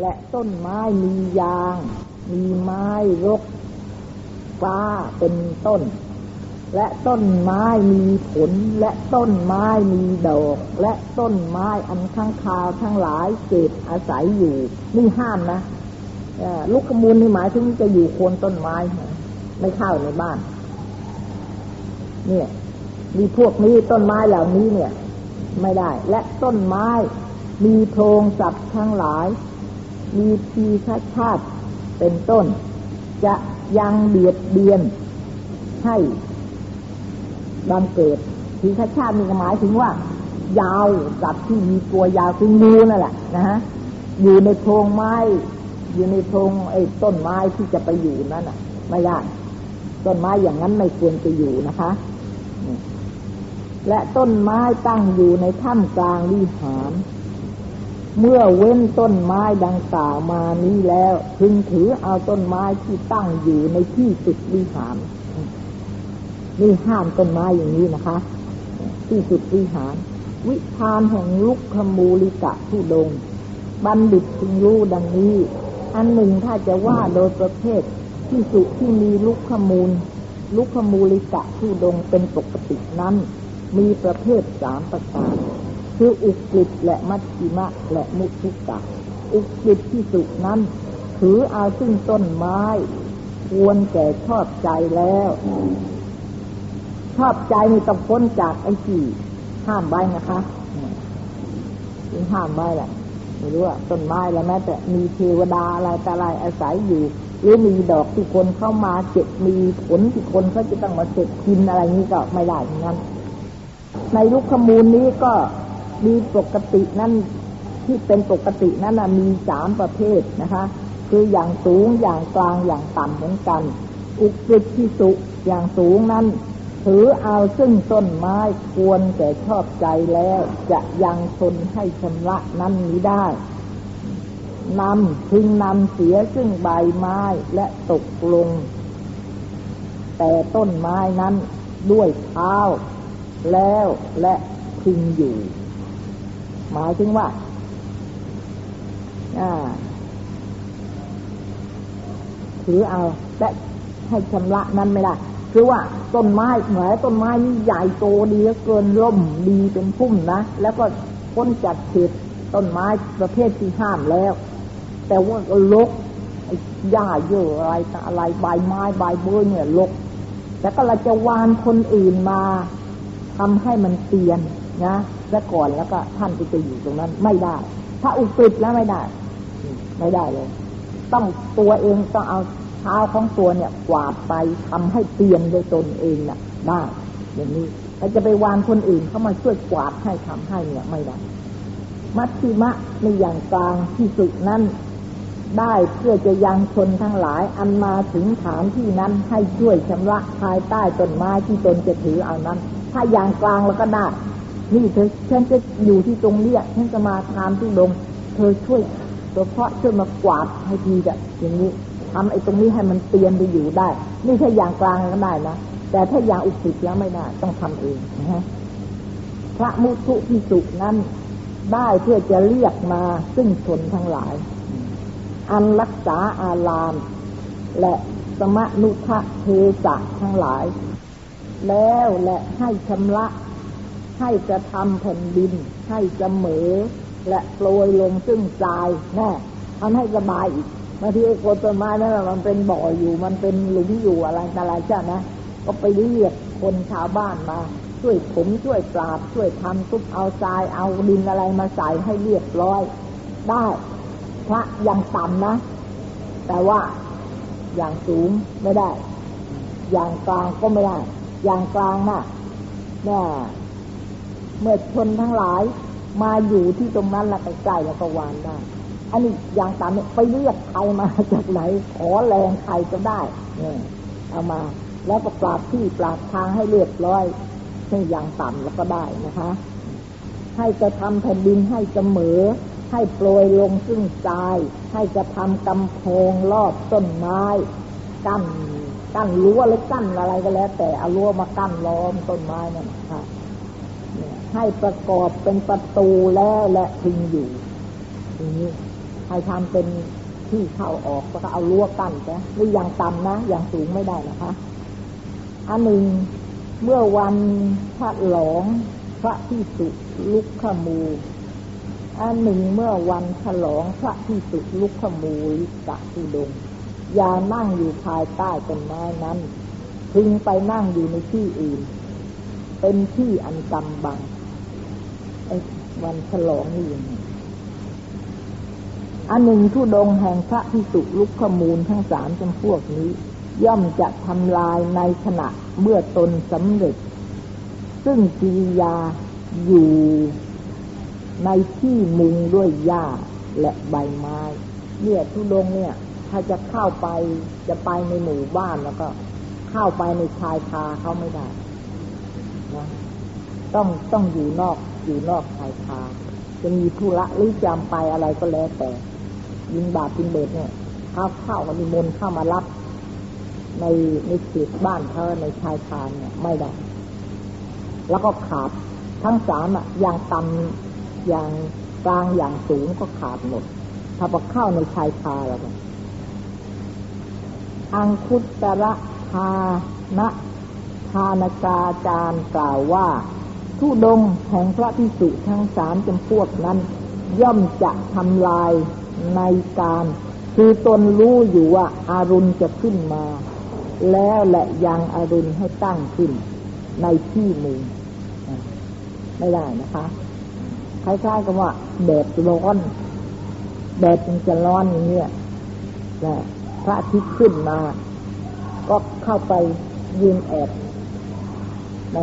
และต้นไม้มียาง มีไม้รก ฟ้าเป็นต้น และต้นไม้มีผล และต้นไม้มีดอก และต้นไม้อันข้างคาวทั้งหลายเกิดอาศัยอยู่ นี่ห้ามนะลูกขมูลนี่หมายถึงจะอยู่โคนต้นไม้ ไม่เข้าในบ้าน เนี่ย มีพวกนี้ต้นไม้เหล่านี้เนี่ย ไม่ได้ และต้นไม้ มีโพรงสัตว์ทั้งหลาย มีพีชาชาติเป็นต้น จะยังเบียดเบียนให้บังเกิดพีชาชาติมีหมายถึงว่า ยาวสัตว์ที่มีตัวยาวคืองูนั่นแหละนะฮะอยู่ในโพรงไม้ อยู่ในโพรงไอ้ต้นไม้ที่จะไปอยู่นั่นอะ ไม่ได้ต้นไม้อย่างนั้นไม่ควรจะอยู่นะคะ และต้นไม้ตั้งอยู่ในถ้ำกลางวิหาร เมื่อเว้นต้นไม้ดังกล่าวมานี้แล้ว พึงถือเอาต้นไม้ที่ตั้งอยู่ในที่สุดวิหารนี่ห้ามต้นไม้อย่างนี้นะคะ ที่สุดวิหาร วิธานแห่งลุกขมูลิกะผู้ดง บัณฑิตพึงรู้ดังนี้ อันหนึ่งถ้าจะว่าโดยประเภทที่สุที่มีลุกขมูล ลุกขมูลิกะผู้ดงเป็นปกตินั้น มีประเภทสามประการ คืออุกฤษและมัชชิมะและมุทุกะอุกฤษที่สุนั้น ถือเอาซึ่งต้นไม้ ควรแก่ชอบใจแล้ว ชอบใจนี่ต้องพ้นจากไอ้ที่ห้ามใบนะคะนี่ห้ามใบแหละไม่รู้ว่าต้นไม้แล้วแม้แต่มีเทวดาอะไรแต่อะไรอาศัยอยู่หรือมีดอกที่คนเข้ามาเจ็บมีผลที่คนเขาจะต้องมาเจ็บกินอะไรนี้ก็ไม่ได้ทั้งนั้น ในลุกขมูลนี้ก็ มีปกตินั้นที่เป็นปกตินั้นมีสามประเภทนะคะ คืออย่างสูงอย่างกลางอย่างต่ำเหมือนกัน อุกฤษที่สุอย่างสูงนั้น ถือเอาซึ่งต้นไม้ควรแก่ชอบใจแล้ว จะยังทนให้ชำระนั้นนี้ได้นำพึงนำเสียซึ่งใบไม้และตกลง แต่ต้นไม้นั้นด้วยเท้าแล้วและพึงอยู่ หมายถึงว่าถือเอาและให้ชำระนั้นไม่ได้คือว่าต้นไม้เหมือนต้นไม้นี่ใหญ่โตดีเกินร่มดีเป็นพุ่มนะ แล้วก็พ้นจากเขตต้นไม้ประเภทที่ห้ามแล้ว แต่ว่าลกหญ้าเยอะอะไรอะไรใบไม้ใบเบื้อเนี่ยลก แล้วก็เราจะวานคนอื่นมาทำให้มันเตียน นะแล้วก่อนแล้วก็ท่านจะจะอยู่ตรงนั้นไม่ได้ ถ้าอุตริแล้วไม่ได้ ไม่ได้เลย ต้องตัวเองต้องเอาเท้าของตัวเนี่ยกวาดไปทำให้เตียนโดยตนเองน่ะได้อย่างนี้เราจะไปวานคนอื่นเข้ามาช่วยกวาดให้ทำให้เนี่ยไม่ได้ มัชชิมะในอย่างกลางที่สุดนั้นได้เพื่อจะยังชนทั้งหลายอันมาถึงฐานที่นั้นให้ช่วยชำระภายใต้ต้นไม้ที่ตนจะถือเอานั้น ถ้าอย่างกลางแล้วก็ได้ นี่เธอฉันจะอยู่ที่ตรงเนี้ยฉันจะมาทานที่ลงเธอช่วยเฉพาะช่วยมากวาดให้ทีจะอย่างนี้ทำไอ้ตรงนี้ให้มันเตียนไปอยู่ได้ นี่ถ้าอย่างกลางก็ได้นะแต่ถ้าอย่างอุกิแล้วไม่ได้ต้องทำเองนะฮะพระมุทุพิสุนั้นได้เพื่อจะเรียกมาซึ่งชนทั้งหลาย อันรักษาอาราม และสมนุทะเทสะทั้งหลาย แล้วและให้ชำระ ให้จะทำแผ่นดิน ให้เสมอและโปรยลงซึ่งทรายแน่ทำให้สบายอีกบางทีไอ้โคนต้นไม้นั่นมันเป็นบ่ออยู่มันเป็นหลุมอยู่อะไรอะไรใช่ไหมก็ไปเรียกคนชาวบ้านมา ช่วยผมช่วยปราบ ช่วยทำทุบเอาทรายเอาดินอะไรมาใส่ให้เรียบร้อย ได้พระยังต่ำนะ แต่ว่าอย่างสูงไม่ได้ อย่างกลางก็ไม่ได้ อย่างกลางน่ะเนี่ย เมื่อชนทั้งหลาย มาอยู่ที่ตรงนั้นละใกล้ๆแล้วก็วานได้อันนี้อย่างตามเนี่ยไปเรียกใครมาจากไหน ขอแรงใครก็ได้เนี่ยเอามา แล้วก็ปราบที่ปราบทางให้เรียบร้อยให้อย่างต่ำแล้วก็ได้นะคะ ให้จะทำแผ่นดินให้เสมอ ให้โปรยลงซึ่งทราย ให้จะทำกำแพงรอบต้นไม้กั้นกั้นรั้วหรือกั้นอะไรก็แล้ว แต่เอารั้วมากั้นล้อมต้นไม้นั่นค่ะ ให้ประกอบเป็นประตูแล้วและพึงอยู่ทีนี้ทรทำเป็นที่เข้าออกก็เอารั้วกั้นจ้ะหรือย่างต่ำนะอย่างสูงไม่ได้นะคะ อันหนึ่งเมื่อวันพระหลองพระที่สุลุกขมูอันหนึ่งเมื่อวันฉลองพระที่สุลุกขมูลิกะทุดงอย่านั่งอยู่ภายใต้ต้นไม้นั้น พึงไปนั่งอยู่ในที่อื่น เป็นที่อันกำบัง วันฉลองนี่ยังไงอันหนึ่งทุดงแห่งพระพิสุลุกขมูลทั้งสามจำพวกนี้ ย่อมจะทำลายในขณะเมื่อตนสำเร็จ ซึ่งกิริยาอยู่ในที่มุงด้วยหญ้าและใบไม้ เนี่ยทุดงเนี่ย ถ้าจะเข้าไปจะไปในหมู่บ้านแล้วก็ เข้าไปในชายคาเขาไม่ได้นะ ต้องต้องอยู่นอกอยู่นอกชายคาจะมีธุระหรือจำไปอะไรก็แล้วแต่ ยิงบาปยิงเบิดเนี่ยข้าเข้ากันมีมนเข้ามารับ ในในเขตบ้านเธอในชายคาเนี่ยไม่ได้ แล้วก็ขาดทั้งสามอะอย่างต่ำอย่างกลางอย่างสูงก็ขาดหมด ถ้าพอเข้าในชายคาแล้วเนี่ยอังคุตระทานะทานกาจารกล่าวว่า ทุดงแห่งพระพิสุทั้งสามจำพวกนั้น ย่อมจะทำลายในการ คือตนรู้อยู่ว่าอารุณจะขึ้นมา แล้วและยังอารุณให้ตั้งขึ้น ในที่มุงไม่ได้นะคะคล้ายๆกับว่าแดดร้อนแดดมันจะร้อนอย่างเงี้ยแต่พระอาทิตย์ขึ้นมา ก็เข้าไปยืนแอบใน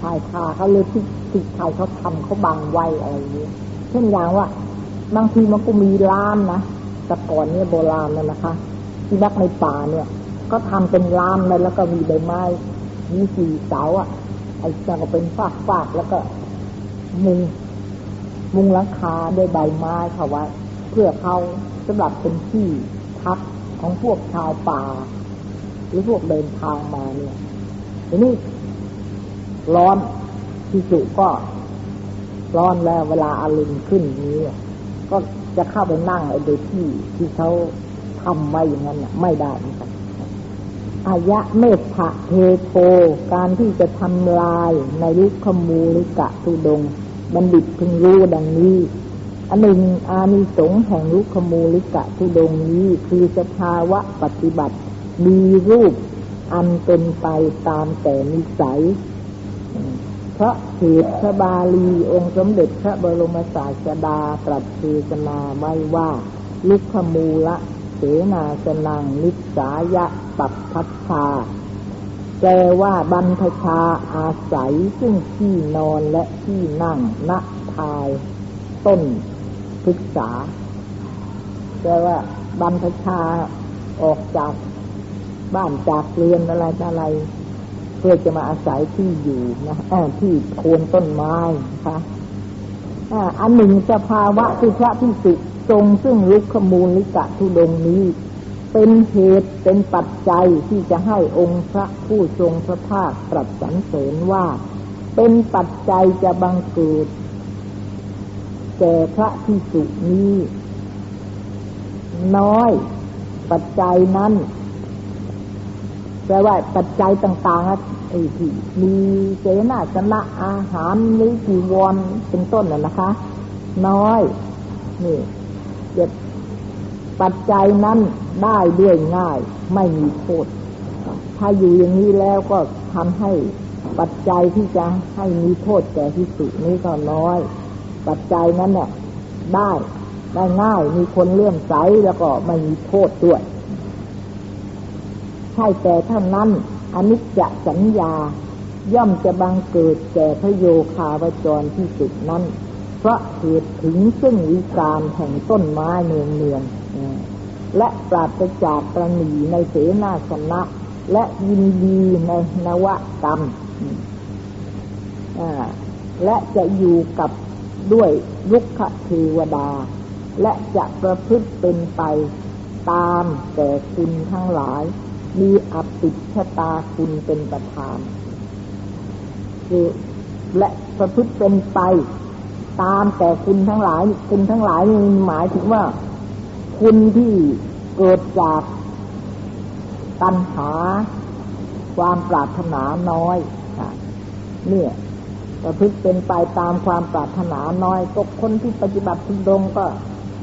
ชายคาเขาเลยที่ที่ชายเขาทำเขาบังไว้อะไรอย่างเงี้เช่นอย่างว่า บางทีมันก็มีล้ามนะแต่ก่อนเนี่ยโบราณนะนะคะที่นักในป่าเนี่ย ก็ทำเป็นล้ามเลยแล้วก็มีใบไม้มีสี่เสาอะไอ้จะก็เป็นฟากฟากแล้วก็มุงมุงหลังคาด้วยใบไม้เขาไว้เพื่อเขาสำหรับเป็นที่พักของพวกชาวป่า หรือพวกเดินทางมาเนี่ยทีนี้ ร้อนที่สุก็ร้อนแล้วเวลาอารุณขึ้นนี้ ก็จะเข้าไปนั่งไอ้โดยที่ที่เขาทำไว้อย่างนั้นไม่ได้เหมือนกันอายะเมธะเทโพการที่จะทำลายในลุกขมูลิกะทุดง บัณฑิตพึงรู้ดังนี้อันหนึ่งอานิสงส์แห่งลุกขมูลิกะทุดงนี้คือสภาวะปฏิบัติ มีรูปอันเป็นไปตามแต่นิสัย พราะเหตุพระบาลีองค์สมเด็จพระบรมศาสดาตรัสเทศนาไว้ว่าลุกขมูละเสนาสนังนิสายะปัปพัชชาแปลว่าบรรพชาอาศัยซึ่งที่นอนและที่นั่งณทาย ต้นพึกษาแปลว่าบรรพชาออกจากบ้านจากเรือนอะไรอะไร เพื่อจะมาอาศัยที่อยู่นะที่โคนต้นไม้นะคะอันหนึ่งสภาวะคือพระที่สิทรงซึ่งลุกขมูลลิกะทุดงนี้ เป็นเหตุเป็นปัจจัยที่จะให้องค์พระผู้ทรงพระภาคตรัสสรรเสริญว่า เป็นปัจจัยจะบังเกิดแก่พระที่สุนี้ น้อยปัจจัยนั้น แปลว่าปัจจัยต่างๆไอ้ที่มีเจนาชนะอาหารนิจีวรเป็นต้นน่ะนะคะ น้อย นี่เจ็บปัจจัยนั้นได้ด้วยง่าย ไม่มีโทษถ้าอยู่อย่างนี้แล้วก็ทำให้ปัจจัยที่จะให้มีโทษแก่ที่สุนี้ก็น้อย ปัจจัยนั้นเนี่ยได้ได้ง่ายมีคนเลื่อมใสแล้วก็ไม่มีโทษด้วย ช่แต่เท่านั้นอนิจจสัญญา ย่อมจะบังเกิดแก่พระโยคาวจรที่สุดนั้น เพราะเหตุถึงซึ่งวิการแห่งต้นไม้เนืองเนืองและปราศจากประหนีในเสนาสนะและยินดีในนวกรรมและจะอยู่กับด้วยลุกขเทวดา และจะประพฤติเป็นไปตามแต่คุณทั้งหลาย มีอภิชตาคุณเป็นประธานคือและประพฤติเป็นไปตามแต่คุณทั้งหลาย คุณทั้งหลายนี่หมายถึงว่า คุณที่เกิดจากตัณหา ความปรารถนาน้อยเนี่ยประพฤติเป็นไปตามความปรารถนาน้อยก็คนที่ปฏิบัติทุดงก็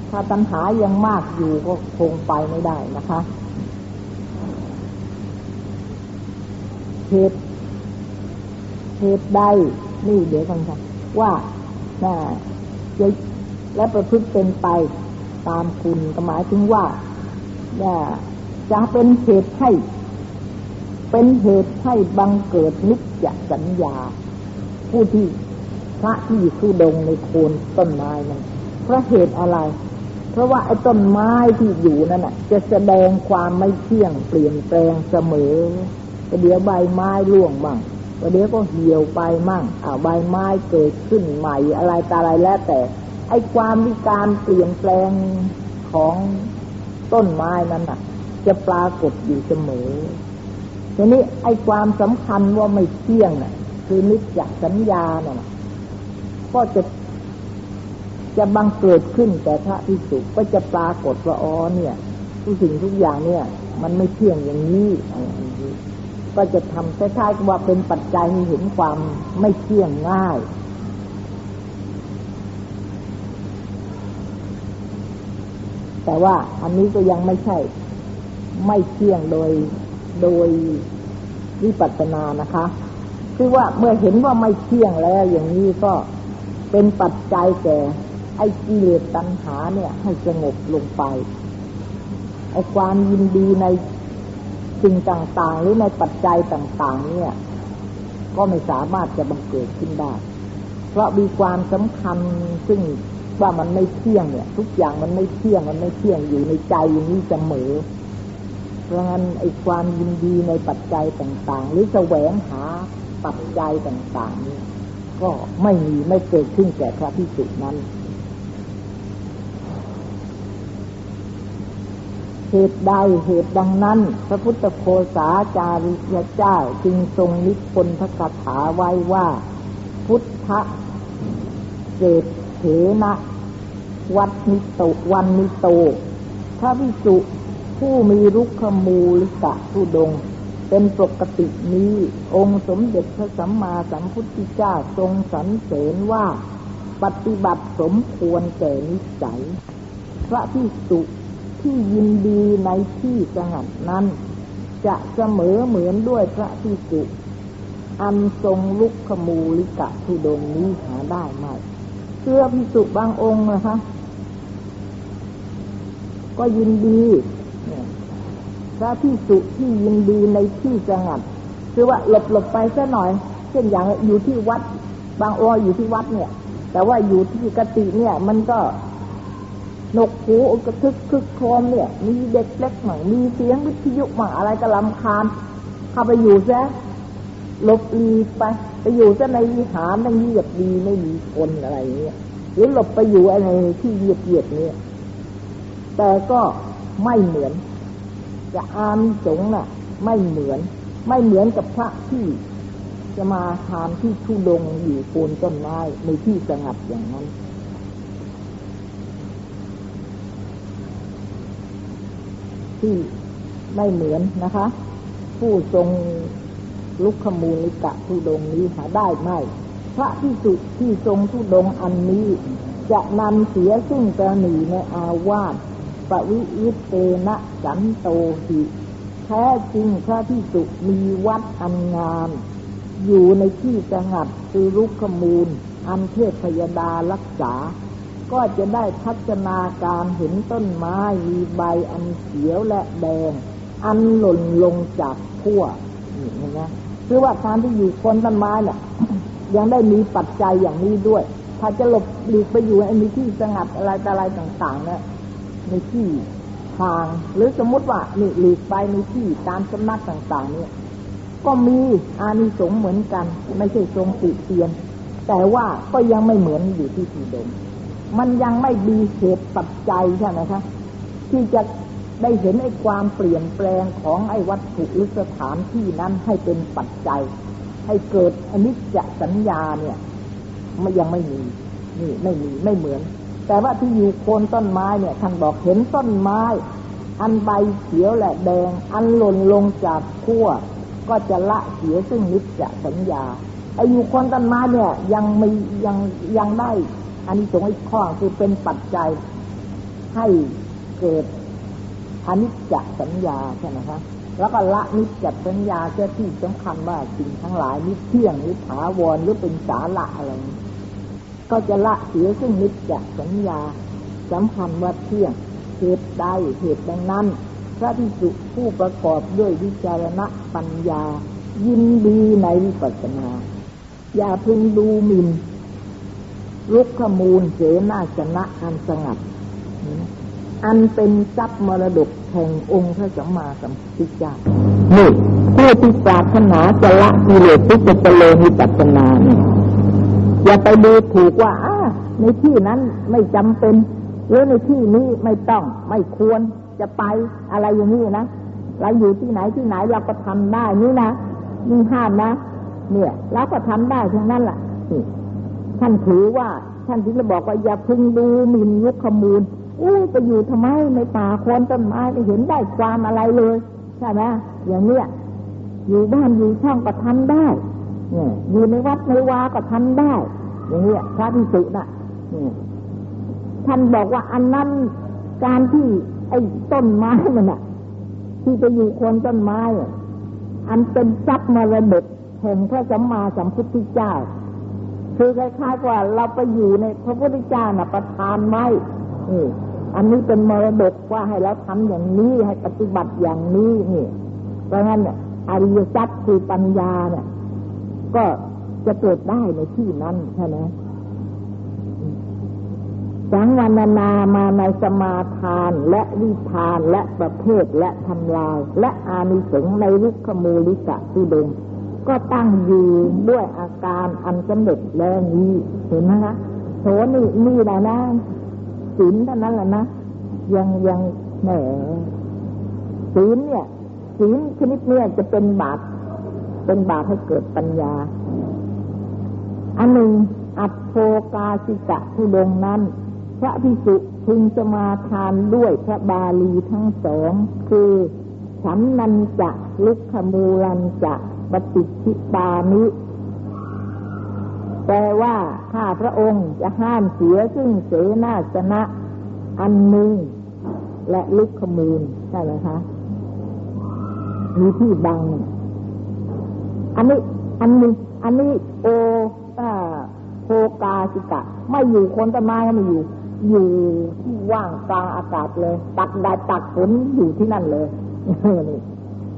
ถ้าตัณหายังมากอยู่ก็คงไปไม่ได้นะคะ เหตุเหตุใดนี่เดี๋ยวกันค่ะว่าจะและประพฤติเป็นไปตามคุณก็หมายถึงว่าจะเป็นเหตุให้ เป็นเหตุให้บังเกิดนิจจสัญญา ผู้ที่พระที่อยู่ดงในโคนต้นไม้นั้นเพราะเหตุอะไร เพราะว่าไอ้ต้นไม้ที่อยู่นั่นน่ะ จะแสดงความไม่เที่ยงเปลี่ยนแปลงเสมอ ประเดี๋ยวใบไม้ร่วงบ้างเดี๋ยวก็เหี่ยวไปมั่งอ่าใบไม้เกิดขึ้นใหม่อะไรตาอะไรแล้วแต่ ไอ้ความวิการเปลี่ยนแปลงของต้นไม้นั้นน่ะ จะปรากฏอยู่เสมอทีนี้ไอ้ความสำคัญว่าไม่เที่ยงน่ะ คือนิจจสัญญาน่ะก็จะจะบังเกิดขึ้นแต่พระพิสุก็จะปรากฏว่าอ๋อเนี่ยทุกสิ่งทุกอย่างเนี่ย มันไม่เที่ยงอย่างนี้ ก็จะทำคล้ายๆว่าเป็นปัจจัยให้เห็นความไม่เที่ยงง่าย แต่ว่าอันนี้ก็ยังไม่ใช่ ไม่เที่ยงโดยโดยวิปัสสนานะคะ คือว่าเมื่อเห็นว่าไม่เที่ยงแล้ว อย่างนี้ก็เป็นปัจจัยแก่ไอ้กิเลสตัณหาเนี่ย ให้สงบลงไปไอ้ความยินดีใน สิ่งต่างๆ หรือในปัจจัยต่างๆ เนี่ย ก็ไม่สามารถจะบังเกิดขึ้นได้ เพราะมีความสำคัญซึ่งว่ามันไม่เที่ยงเนี่ย ทุกอย่างมันไม่เที่ยงมันไม่เที่ยงอยู่ในใจอย่างนี้เสมอเพราะงั้นไอ้ความยินดีในปัจจัยต่าง ๆ หรือแสวงหาปัจจัยต่างๆนี่ก็ไม่มีไม่เกิดขึ้นแก่พระพิสุนั้น เหตุใดเหตุดังนั้น พระพุทธโคสาจาริยเจ้าจึงทรงนิพนธกถาไว้ว่า พุทธเศษเถนะ วัดนิโตวันนิโตพระวิสุผู้มีรุกขมูลิกะทุดง เป็นปกตินี้ องค์สมเด็จพระสัมมาสัมพุทธเจ้าทรงสรรเสริญว่า ปฏิบัติสมควรแก่นิสัย พระพิสุ ที่ยินดีในที่สงัดนั้น จะเสมอเหมือนด้วยพระพิสุอันทรงลุกขมูลิกะทุดงนี้หาได้ไหมเชื่อพิสุบางองค์นะคะ ก็ยินดีพระพิสุที่ยินดีในที่สงัดคือว่าหลบหลบไปซะหน่อย เช่นอย่างอยู่ที่วัดบางองค์อยู่ที่วัดเนี่ย แต่ว่าอยู่ที่กติเนี่ย มันก็ นกหูกระทึกคึกโครมเนี่ย มีเด็กเล็กหน่อยมีเสียงวิทยุมาอะไรก็ลำคาญเข้าไปอยู่ซะลบลีไป ไปอยู่ซะในวิหารนั่งเยียบดีไม่มีคนอะไรเงี้ยหรือหลบไปอยู่อะไรที่เยียบเยียบเนี่ยแต่ก็ไม่เหมือน จะอามสงน่ะ ไม่เหมือน ไม่เหมือนกับพระที่จะมาทานที่ทุดงอยู่โคนต้นไม้ในที่สงัดอย่างนั้น ที่ไม่เหมือนนะคะ ผู้ทรงลุกขมูลิกะทุดงนี้หาได้ไหมพระที่สุที่ทรงทุดงอันนี้ จะนำเสียซึ่งกรณีในอาวาสปวิวิเตนะสันโตหิแท้จริงพระที่สุมีวัดอันงาม อยู่ในที่สงัดคือลุกขมูล อันเทพพยดารักษา ก็จะได้พัฒนาการเห็นต้นไม้มีใบอันเขียวและแดง อันหล่นลงจากขั้วนี่นะคือว่าการที่อยู่คนต้นไม้เนี่ยยังได้มีปัจจัยอย่างนี้ด้วย ถ้าจะหลบหลีกไปอยู่ไอ้มีที่สงัดอะไรแต่อะไรต่างๆเนี่ยในที่ทางหรือสมมติว่านี่หลีกไปในที่ตามสำนักต่างๆ เนี่ย ก็มีอานิสงส์เหมือนกัน ไม่ใช่ทรงติเตียน แต่ว่าก็ยังไม่เหมือนอยู่ที่ที่เดิม มันยังไม่มีเหตุปัจจัยใช่ไหมคะที่จะได้เห็นไอ้ความเปลี่ยนแปลงของไอ้วัตถุหรือสถานที่นั้นให้เป็นปัจจัย ให้เกิดอนิจจสัญญาเนี่ยมันยังไม่มีนี่ไม่มีไม่เหมือน แต่ว่าที่อยู่โคนต้นไม้เนี่ยท่านบอกเห็นต้นไม้ อันใบเขียวและแดง อันหล่นลงจากขั้วก็จะละเสียซึ่งนิจจสัญญาไอ้อยู่คนต้นไม้เนี่ยยังไม่ยังยังได้ อันนี้สงอีกข้อคือเป็นปัจจัยให้เกิดอนิจจสัญญาใช่ไหมครับแล้วก็ละนิจจสัญญาเจ้าที่สำคัญว่าสิ่งทั้งหลายนี้เที่ยงหรือถาวรหรือเป็นสาระอะไรก็จะละเสียซึ่งนิจจสัญญาสำคัญว่าเที่ยงเหตุใดเหตุดังนั้น พระพิสุผู้ประกอบด้วยวิจารณปัญญา ยินดีในวิปัสสนา อย่าพึงดูหมิ่น ลุกขมูลเสนาชนะอันสงัด อันเป็นทรัพย์มรดกแห่งองค์พระสัมมาสัมพุทธเจ้านี่ผู้ที่ปรารถนาจะละกิเลสทุกจะเจริญวิปัสสนาเนี่ยอย่าไปดูถูกว่าอ่าในที่นั้นไม่จำเป็นหรือในที่นี้ไม่ต้องไม่ควรจะไปอะไรอย่างนี้นะเราอยู่ที่ไหนที่ไหนเราก็ทำได้นี่นะนี่ห้ามนะ เนี่ยเราก็ทำได้ทั้งนั้นแหละ ท่านถือว่า ท่านที่จะบอกว่าอย่าพึงดูหมิ่นยุคขมูลอู้ไปอยู่ทำไมในป่าโคนต้นไม้ไม่เห็นได้ความอะไรเลยใช่ไหมอย่างเนี้ยอยู่บ้านอยู่ช่องก็ทำได้เนี่ยอยู่ในวัดในวาก็ทำได้ อย่างเนี้ยพระพิสุน่ะท่านบอกว่าอันนั้นการที่ไอ้ต้นไม้มันอะ ที่จะอยู่โคนต้นไม้อันเป็นทรัพย์มรดกแห่งพระสัมมาสัมพุทธเจ้า คือคล้ายๆว่าเราไปอยู่ในพระพุทธเจ้าน่ะประทานไม้นี่อันนี้เป็นมรดกว่าให้เราทำอย่างนี้ให้ปฏิบัติอย่างนี้นี่เพราะงั้นเนี่ยอริยสัจคือปัญญาเนี่ย ก็จะเกิดได้ในที่นั้นใช่ไหมสังวรนานามาในสมาทานและวิทานและประเภทและทำลาย และอานิสงส์ในลุกขมูลิกะที่เดิม ก็ตั้งอยู่ด้วยอาการอันสำเร็จแล้วนี้เห็นไหมคะโถนี่นี่แหละนะศีลเท่านั้นแหละนะยังยังแหมศีลเนี่ยศีลชนิดเนี้ยจะเป็นบาปเป็นบาปให้เกิดปัญญา อันหนึ่งอัปโภกาสิกะผู้ดงนั้น พระพิสุพึงจะมาทานด้วยพระบาลีทั้งสอง คือฉันนันจะลุกขมูลันจะ ฏิชิตามิแปลว่าข้าพระองค์จะห้ามเสียซึ่งเสนาสนะ อันนึงและลุกขมูลใช่ไหมคะมีที่บัง อันนี้ อันนี้ อันนี้โอโคกาสิกะ ไม่อยู่คนต้นไม้ไม่อยู่ อยู่ที่ว่างกลางอากาศเลย ตักได้ตักฝนอยู่ที่นั่นเลยนี่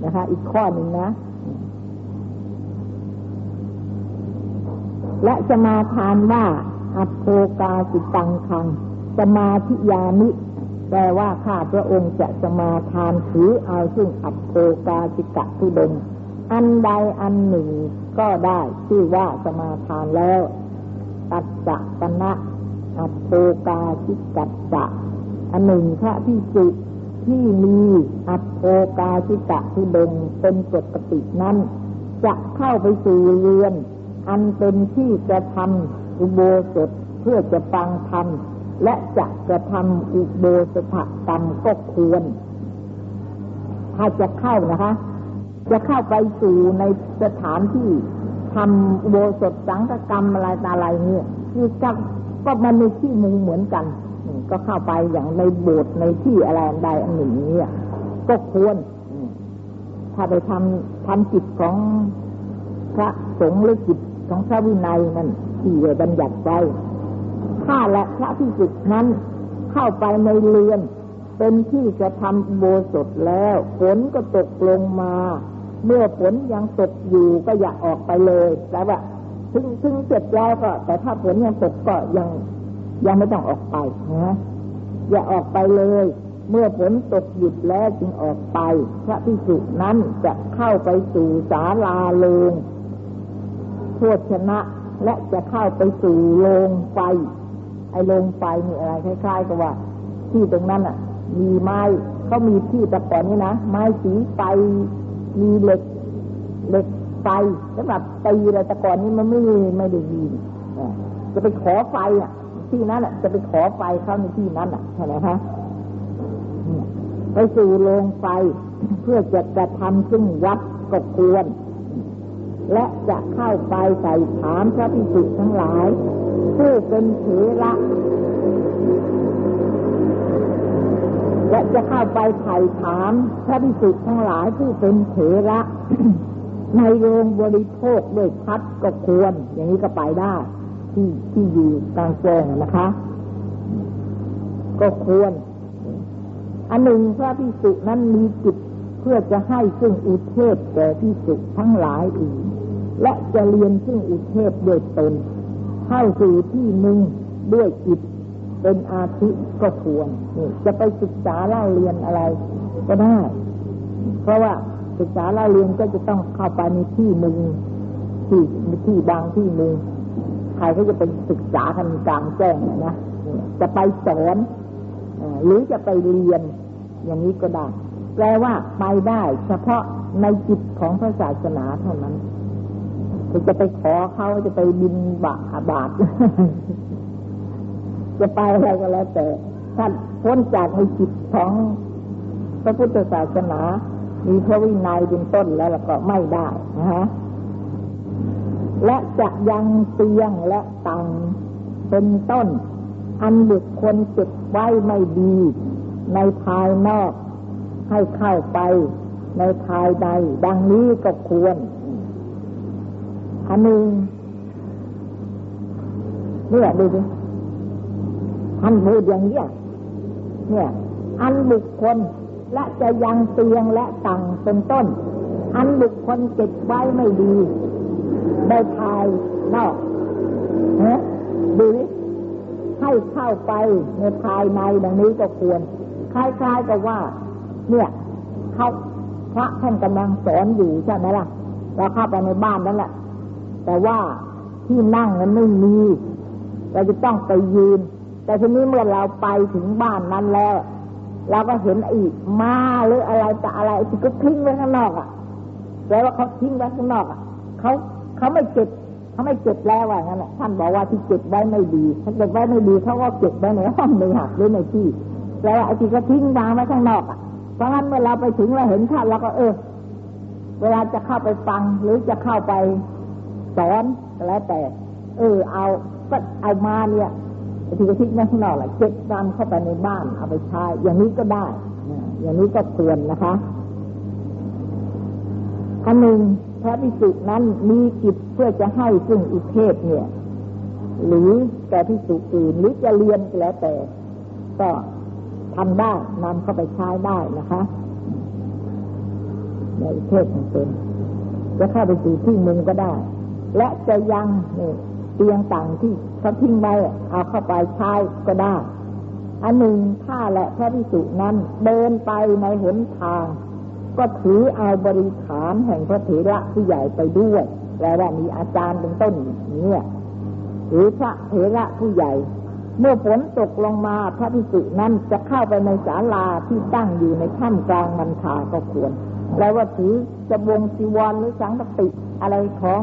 นะคะ อีกข้อหนึ่งนะ และสมาทานว่า อัปโภกาสิตังคังสมาธิยามิแปลว่าข้าพระองค์จะสมาทานถือเอาซึ่งอัปโภกาสิกะทุดงอันใดอันหนึ่งก็ได้ชื่อว่าสมาทานแล้ว ตัดจะกนะอัปโภกาสิกัจจะอันหนึ่งพระที่สุที่มีอัปโภกาสิกะทุดงเป็นปกตินั้น จะเข้าไปสู่เรือน อันเป็นที่จะทำอุโบสถเพื่อจะฟังธรรมและจะกระทำอุโบสถกรรมก็ควร ถ้าจะเข้านะคะ จะเข้าไปสู่ในสถานที่ทำอุโบสถสังฆกรรมอะไรตาอะไรเนี่ยคือก็ก็มันในที่มุงเหมือนกัน ก็เข้าไปอย่างในโบสถ์ในที่อะไรใดอันหนึ่งเนี้ก็ควร ถ้าไปทำทำจิตของพระสงฆ์หรือจิต ของพระวินัยนั้นที่บัญญัติไว้ข้าและพระที่สุนั้นเข้าไปในเรือน เป็นที่จะทำโบสถแล้วฝนก็ตกลงมา เมื่อฝนยังตกอยู่ก็อย่าออกไปเลยแต่ว่าถึงถึงเสร็จแล้วก็ แต่ถ้าฝนยังตกก็ยังยังไม่ต้องออกไปนะอย่าออกไปเลย เมื่อฝนตกหยุดแล้วจึงออกไป พระพิสุนั้นจะเข้าไปสู่ศาลาโลง โภชนะ และจะเข้าไปสู่โรงไฟ ไอ้โรงไฟมีอะไรคล้ายๆกับว่า ที่ตรงนั้นอะ มีไม้เขามีที่ตะก่อนนี้นะไม้สีไฟมีเหล็กเหล็กไฟสำหรับตีอะไรตะก่อนนี้มันไม่ไม่ได้ดีจะไปขอไฟอะ ที่นั้นจะไปขอไฟเข้าในที่นั้นใช่ไหมคะไปสู่โรงไฟเพื่อจะกระทำซึ่งวัดก็ควร และจะเข้าไปใส่ถามพระพิสุทั้งหลายผู้เป็นเถระและจะเข้าไปไถ่ถามพระพิสุทั้งหลายผู้เป็นเถระในโรงบริโภคด้วยพัดก็ควร อย่างนี้ก็ไปได้ ที่ที่อยู่กลางแจ้งนะคะ ก็ควร อันหนึ่งพระพิสุนั้นมีจิตเพื่อจะให้ซึ่งอุเทศแก่พิสุทั้งหลายอื่น และจะเรียนซึ่งอุเทศด้วยตนเข้าสู่ที่หนึ่งด้วยจิตเป็นอาทิก็ควรจะไปศึกษาเล่าเรียนอะไร ก็ได้ เพราะว่าศึกษาเล่าเรียนก็จะต้องเข้าไปในที่หนึ่งที่ที่บางที่หนึ่งใครก็จะไปศึกษากันกลางแจ้งนะจะไปสอนหรือจะไปเรียนอย่างนี้ก็ได้ แปลว่าไปได้ เฉพาะในจิตของพระศาสนาเท่านั้น จะไปขอเขาจะไปบินบาบาทจะไปอะไรก็แล้วแต่ท่านพ้นจากในจิตของพระพุทธศาสนา มีพระวินัยเป็นต้นแล้วก็ไม่ได้นะฮะและจะยังเตียงและตังเป็นต้น อันบุคคลเก็บไว้ไม่ดี ในภายนอก ให้เข้าไปในภายใด ดังนี้ก็ควร อันหนึ่งเนี่ยดูสิท่านพูดอย่างนี้เนี่ย อันบุคคลและจะยังเตียงและตังเป็นต้น อันบุคคลเก็บไว้ไม่ดี ได้ทายนอกเฮ้ดูให้เข้าไปในภายในดังนี้ก็ควร คล้ายๆกับว่า เนี่ยเขาพระท่านกำลังสอนอยู่ใช่ไหมล่ะเราเข้าไปในบ้านนั่นแหละ แต่ว่าที่นั่งนั้นไม่มีเราจะต้องไปยืน แต่ทีนี้เมื่อเราไปถึงบ้านนั้นแล้วเราก็เห็นอีกมาหรืออะไรแต่อะไรที่ก็ทิ้งไว้ข้างนอกอะแปลว่าเขาทิ้งไว้ข้างนอกอะเขาเขาไม่เก็บเขาไม่เก็บแล้วว่างั้นท่านบอกว่าที่เก็บไว้ไม่ดีถ้าเก็บไว้ไม่ดีเขาก็เก็บไว้ในห้องในหักหรือในที่แปลว่าไอ้ที่เขาทิ้งวางไว้ข้างนอกอะเพราะงั้นเมื่อเราไปถึงเราเห็นท่านเราก็เออ เวลาจะเข้าไปฟังหรือจะเข้าไป สอนแล้วแต่ เออเอาก็เอามาเนี่ยทีกระทิกนั่งข้างนอกแหละเก็บนำเข้าไปในบ้านเอาไปใช้อย่างนี้ก็ได้อย่างนี้ก็ควรนะคะอันหนึ่งพระพิสุนั้นมีจิตเพื่อจะให้ซึ่งอุเทศเนี่ย หรือแก่พิสุอื่นหรือจะเรียนแล้วแต่ ก็ทำได้นำเข้าไปใช้ได้นะคะในอุเทศของตนจะเข้าไปสู่ที่มึงก็ได้ และจะยังนี่เตียงต่างที่เขาทิ้งไว้เอาเข้าไปใช้ก็ได้ อันหนึ่งถ้าและพระพิสุนั้นเดินไปในหนทาง ก็ถือเอาบริขารแห่งพระเถระผู้ใหญ่ไปด้วยแปลว่ามีอาจารย์เป็นต้นเนี่ยหรือพระเถระผู้ใหญ่ เมื่อฝนตกลงมาพระพิสุนั้นจะเข้าไปในศาลาที่ตั้งอยู่ในถ้ำกลางมันทาก็ควรแปลว่าถือจะวงจีวรหรือสังกติอะไรของ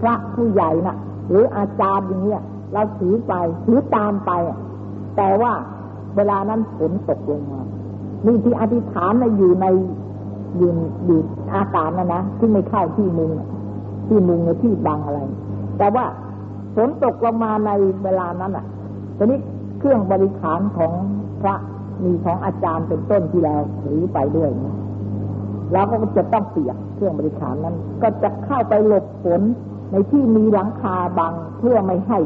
พระผู้ใหญ่นะ่ะ หรืออาจารย์อย่างเงี้ยเราถือไปถือตามไป แต่ว่าเวลานั้นฝนตกลงมานี่ที่อธิษฐานนะอยู่ในอยู่อยู่อากาศนะนะที่ไม่เข้าที่มุงที่มุงในที่บังอะไร แต่ว่าฝนตกลงมาในเวลานั้นอะทีนี้เครื่องบริขารของพระมีของอาจารย์เป็นต้นที่เราถือไปด้วยเราก็จะต้องเปียกเครื่องบริขารนั้น ก็จะเข้าไปหลบฝน ในที่มีหลังคาบังเพื่อไม่ให้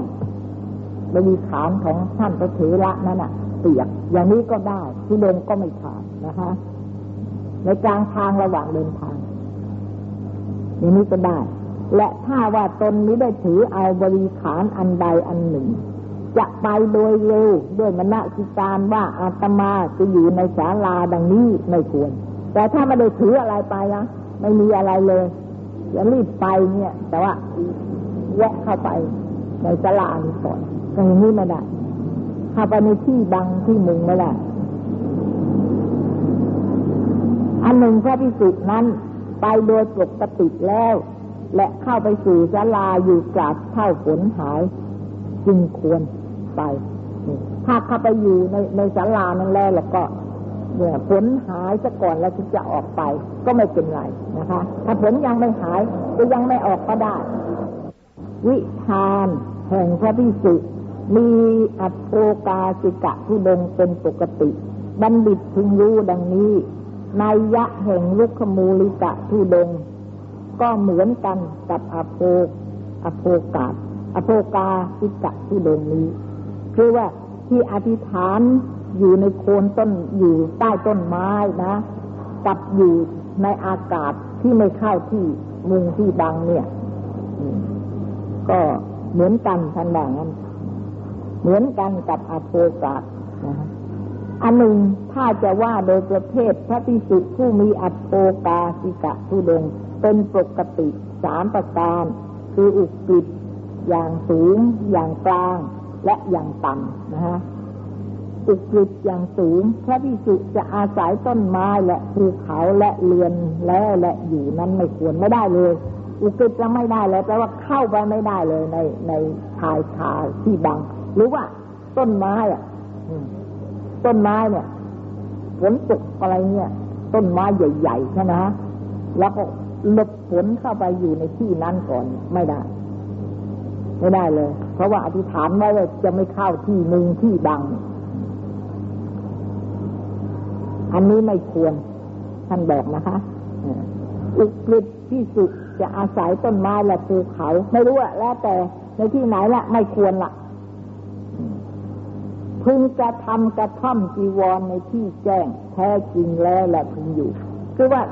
บริขารของท่านพระเถระนั้นอะเปียก อย่างนี้ก็ได้ที่ลงก็ไม่ขาดนะคะ ในกลางทางระหว่างเดินทาง อย่างนี้ก็ได้ และถ้าว่าตนนี้ได้ถือเอาบริขารอันใดอันหนึ่ง จะไปโดยเร็วด้วยมณสิการว่าอาตมาจะอยู่ในศาลาดังนี้ไม่ควร แต่ถ้าไม่ได้ถืออะไรไปนะไม่มีอะไรเลย จะรีบไปเนี่ย แต่ว่าแวะเข้าไปในสลานี้ก่อนก็อย่างนี้ไม่ได้เข้าไปในที่บังที่มุงไม่ได้อันหนึ่งพระพิสุนั้น ไปโดยปกติแล้ว และเข้าไปสู่ศาลาอยู่กราบเท่าฝนหาย จึงควรไป ถ้าเข้าไปอยู่ในในศาลานั่นแล้วแล้วก็ เนี่ยผลหายซะก่อนแล้วถึงจะออกไป ก็ไม่เป็นไรนะคะ ถ้าผลยังไม่หายก็ยังไม่ออกก็ได้ วิธานแห่งพระพิสุมีอัตโอกาสิกะทุดงเป็นปกติ บัณฑิตพึงรู้ดังนี้นายยะแห่งลุกขมูลิกะทุดง ก็เหมือนกันกับอโภอโภกาอโภกาสิกะทุดงนี้ คือว่าที่อธิษฐาน อยู่ในโคนต้นอยู่ใต้ต้นไม้นะกับอยู่ในอากาศที่ไม่เข้าที่มุงที่บังเนี่ยก็เหมือนกันทันด่างนั้นเหมือนกันกับอโภกานะอันหนึ่งถ้าจะว่าโดยประเภทพระพิสุผู้มีอัตโอกาสิกะทุดงเป็นปกติสามประการ คืออุกิจอย่างสูง อย่างกลาง และอย่างต่ำนะฮะ อุกฤษอย่างสูง พระพิสุจะอาศัยต้นไม้และภูเขาและเรือนแล้วและอยู่นั้นไม่ควรไม่ได้เลย อุกฤษจะไม่ได้เลยแปลว่าเข้าไปไม่ได้เลยในในชายคาที่บัง หรือว่าต้นไม้อะต้นไม้เนี่ยฝนตกอะไรเนี่ย ต้นไม้ใหญ่ๆใช่ไหมแล้วก็หลบฝนเข้าไปอยู่ในที่นั้นก่อนไม่ได้ ไม่ได้เลย เพราะว่าอธิษฐานไว้ว่าจะไม่เข้าที่มุงที่บัง อันนี้ไม่ควร ท่านบอกนะคะอุกฤษที่สุดจะอาศัยต้นไม้และภูเขา ไม่รู้อะแล้วแต่ในที่ไหนละไม่ควรละพึงจะทำกระท่อมจีวรในที่แจ้ง แท้จริงแล้วแหละพึงอยู่ คือว่า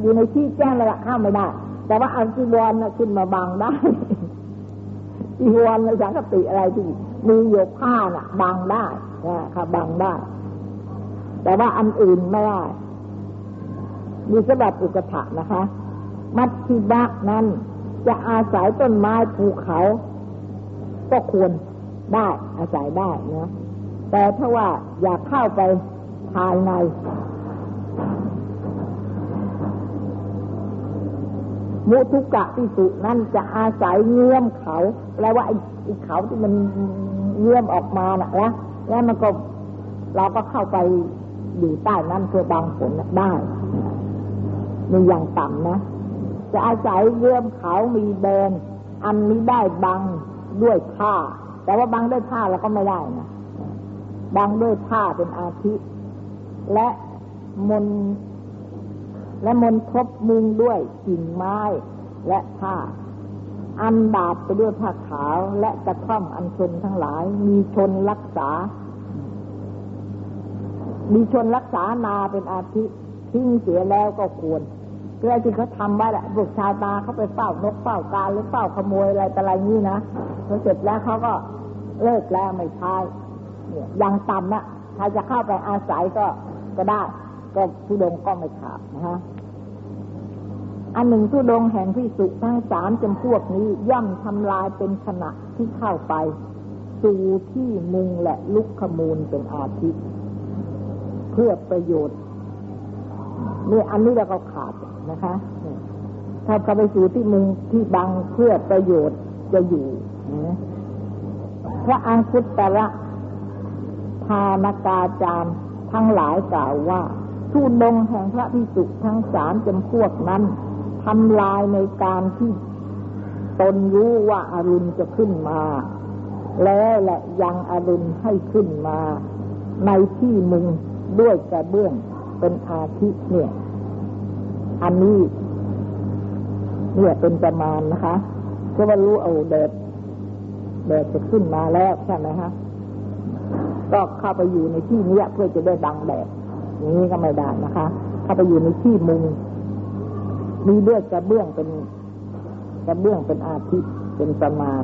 อยู่ในที่แจ้งแล้วห้ามไม่ได้ แต่ว่าเอาจีวรขึ้นมาบังได้จีวรในสังกติอะไรที่มีโยผ้าน่ะ บังได้นะค่ะบังได้ แต่ว่าอันอื่นไม่ได้มีสบับอุกถะนะคะ มัตชิบะนั้นจะอาศัยต้นไม้ภูเขา ก็ควรได้อาศัยได้นะแต่ถ้าว่าอยากเข้าไปภายในมุทุกะพิสุนั่นจะอาศัยเงื่อมเขาแปลว่าไอ้เขาที่มันเงื่อมออกมาน่ะนะแล้วมันก็เราก็เข้าไป อยู่ใต้นั้นเพื่อบังฝนได้มีอย่างต่ำนะ จะอาศัยเยื่อมเขามีแดนอันนี้ได้บังด้วยผ้า แต่ว่าบังด้วยผ้าเราก็ไม่ได้นะบังด้วยผ้าเป็นอาทิ และมน และมนทบมุงด้วยกิ่งไม้และผ้า อันดาบไปด้วยผ้าขาวและกระท่อมอันชนทั้งหลาย มีชนรักษา มีชนรักษานาเป็นอาทิทิ้งเสียแล้วก็ควรเพื่อที่เขาทำไว้แหละพวกชาวตาเขาไปเฝ้านกเฝ้าการหรือเฝ้าขโมยอะไรแต่อะไรนี้นะพอเสร็จแล้วเขาก็เลิกแล้วไม่ใช้เนี่ยอย่างต่ำนะถ้าจะเข้าไปอาศัยก็ก็ได้ ก็ผู้ดงก็ไม่ขาดนะฮะอันหนึ่งผู้ดงแห่งที่สุทั้งสามจำพวกนี้ย่อมทำลายเป็นขณะที่เข้าไป สู่ที่มุงและลุกขมูลเป็นอาทิตย์ เพื่อประโยชน์นี่อันนี้เราก็ขาดนะคะ ถ้าเขาไปสู่ที่มุงที่บังเพื่อประโยชน์จะอยู่พระอังคุตระพานกาจารย์ทั้งหลายกล่าวว่าทูดงแห่งพระพิสุทั้งสามจำพวกนั้นทำลายในการที่ตนรู้ว่าอารุณจะขึ้นมา แล้วและยังอารุณให้ขึ้นมา ในที่มุง ด้วยกระเบื้องเป็นอาทิเนี่ย อันนี้ เนี่ยเป็นประมาณนะคะก็ว่ารู้เอาเดดเดดจะขึ้นมาแล้วใช่ไหมคะก็เข้าไปอยู่ในที่นี้เพื่อจะได้บังแดดอย่างนี้ก็ไม่ได้นะคะ เข้าไปอยู่ในที่มุงมีด้วยกระเบื้องเป็นกระเบื้องเป็นอาทิตเป็นประมาณ